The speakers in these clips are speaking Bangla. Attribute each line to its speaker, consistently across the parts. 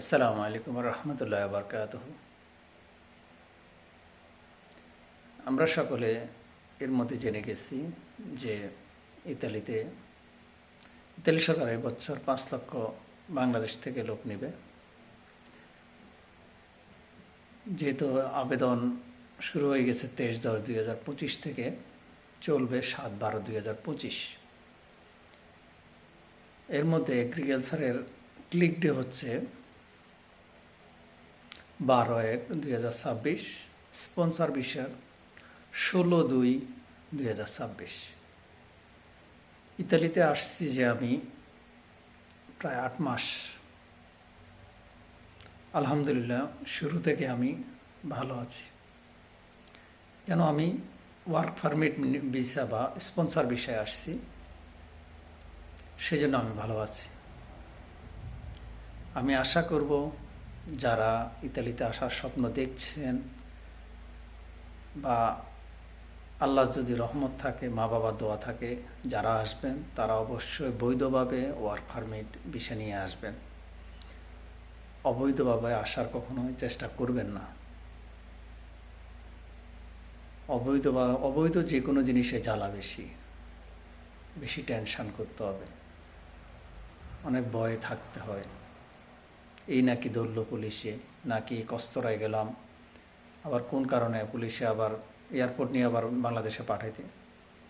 Speaker 1: আসসালামু আলাইকুম রহমতুল্লাহ বরকাত আমরা সকলে এর মধ্যে জেনে গেছি যে ইতালিতে, ইতালি সরকার বছর পাঁচ লক্ষ বাংলাদেশ থেকে লোক নেবে। যেহেতু আবেদন শুরু হয়ে গেছে তেইশ দশ দুই হাজার পঁচিশ থেকে, চলবে সাত বারো দুই হাজার পঁচিশ। এর মধ্যে এগ্রিকালচারের ক্লিক ডে হচ্ছে বারো এক দুই হাজার ছাব্বিশ। স্পন্সার বিষয় ষোলো দুই দুই হাজার ছাব্বিশ। ইতালিতে আসছি যে আমি প্রায় আট মাস। আলহামদুলিল্লাহ, শুরু থেকে আমি ভালো আছি। কেন আমি ওয়ার্ক পারমিট ভিসা বা স্পন্সার বিষয়ে আসছি, সেজন্য আমি ভালো আছি। আমি আশা করব যারা ইতালিতে আসার স্বপ্ন দেখছেন বা আল্লাহ যদি রহমত থাকে, মা বাবার দোয়া থাকে, যারা আসবেন, তারা অবশ্যই বৈধভাবে ওয়ার্ক পারমিট বিষয় নিয়ে আসবেন। অবৈধভাবে আসার কখনোই চেষ্টা করবেন না। অবৈধ বা অবৈধ যে কোনো জিনিসে জ্বালা বেশি বেশি টেনশন করতে হবে। অনেক ভয়ে থাকতে হয়। এই নাকি ধরলো পুলিশে, নাকি কস্তরায় গেলাম। আবার কোন কারণে পুলিশে আবার এয়ারপোর্ট নিয়ে আবার বাংলাদেশে পাঠাইতে?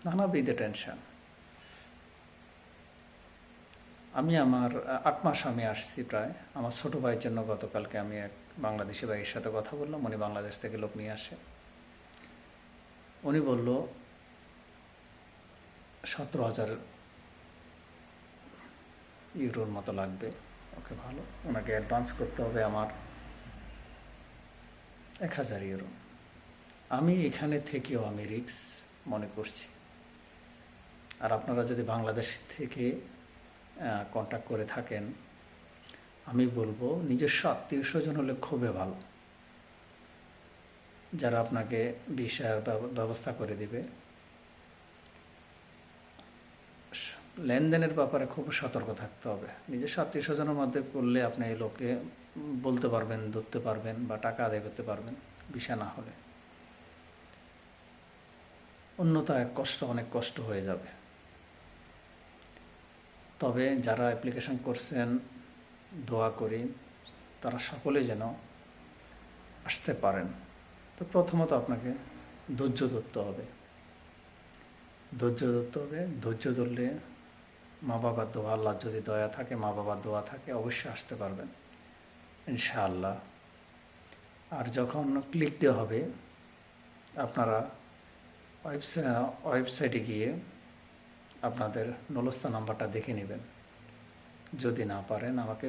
Speaker 1: নানাবিধে টেনশন। আমি আমার আট মাস আমি আসছি প্রায়। আমার ছোট ভাইয়ের জন্য গতকালকে আমি এক বাংলাদেশি ভাইয়ের সাথে কথা বললাম। উনি বাংলাদেশ থেকে লোক নিয়ে আসে। উনি বলল, সতেরো হাজার ইউরোর মতো লাগবে। ওকে, ভালো। ওনাকে অ্যাডভান্স করতে হবে আমার এক হাজার ইউরো আমি এখানে থেকেও আমি রিক্স মনে করছি। আর আপনারা যদি বাংলাদেশ থেকে কন্ট্যাক্ট করে থাকেন, আমি বলব নিজস্ব আত্মীয় স্বজন হলে খুবই ভালো। যারা আপনাকে বিষয়ের ব্যবস্থা করে দিবে। লেনদেনের ব্যাপারে খুব সতর্ক থাকতে হবে। নিজস্ব আত্মীয় স্বজনের মধ্যে করলে আপনি এই লোককে বলতে পারবেন, ধরতে পারবেন বা টাকা আদায় করতে পারবেন বিষা না হলে। অন্যথায় কষ্ট, অনেক কষ্ট হয়ে যাবে। তবে যারা অ্যাপ্লিকেশন করছেন, দোয়া করি, তারা সকলে যেন আসতে পারেন। তো প্রথমত আপনাকে ধৈর্য ধরতে হবে। ধৈর্য ধরতে হবে। ধৈর্য ধরলে মা বাবার দোয়া, আল্লাহ যদি দয়া থাকে মা বাবার দোয়া থাকে, অবশ্যই আসতে পারবেন, ইনশাআল্লাহ। আর যখন ক্লিক দেওয়া হবে, আপনারা ওয়েবসাইটে গিয়ে আপনাদের নলস্তা নাম্বারটা দেখে নেবেন। যদি না পারেন, আমাকে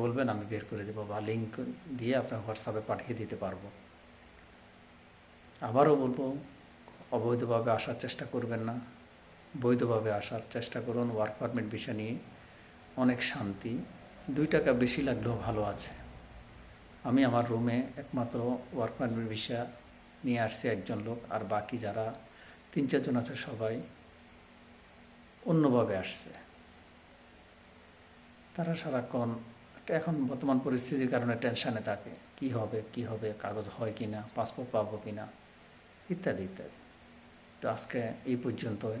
Speaker 1: বলবেন, আমি বের করে দেবো বা লিঙ্ক দিয়ে আপনার হোয়াটসঅ্যাপে পাঠিয়ে দিতে পারব। আবারও বলব, অবৈধভাবে আসার চেষ্টা করবেন না। বৈধভাবে আসার চেষ্টা করুন ওয়ার্ক পারমিট বিষয় নিয়ে। অনেক শান্তি। দুই টাকা বেশি লাগলেও ভালো আছে। আমি আমার রুমে একমাত্র ওয়ার্ক পারমিট বিষয় নিয়ে আসছি একজন লোক, আর বাকি যারা তিন চারজন আছে সবাই অন্যভাবে আসছে। তারা সারাক্ষণ, এখন বর্তমান পরিস্থিতির কারণে টেনশানে থাকে। কি হবে কি হবে, কাগজ হয় কি না পাসপোর্ট পাবো কি না ইত্যাদি ইত্যাদি। তো আজকে এই পর্যন্তই।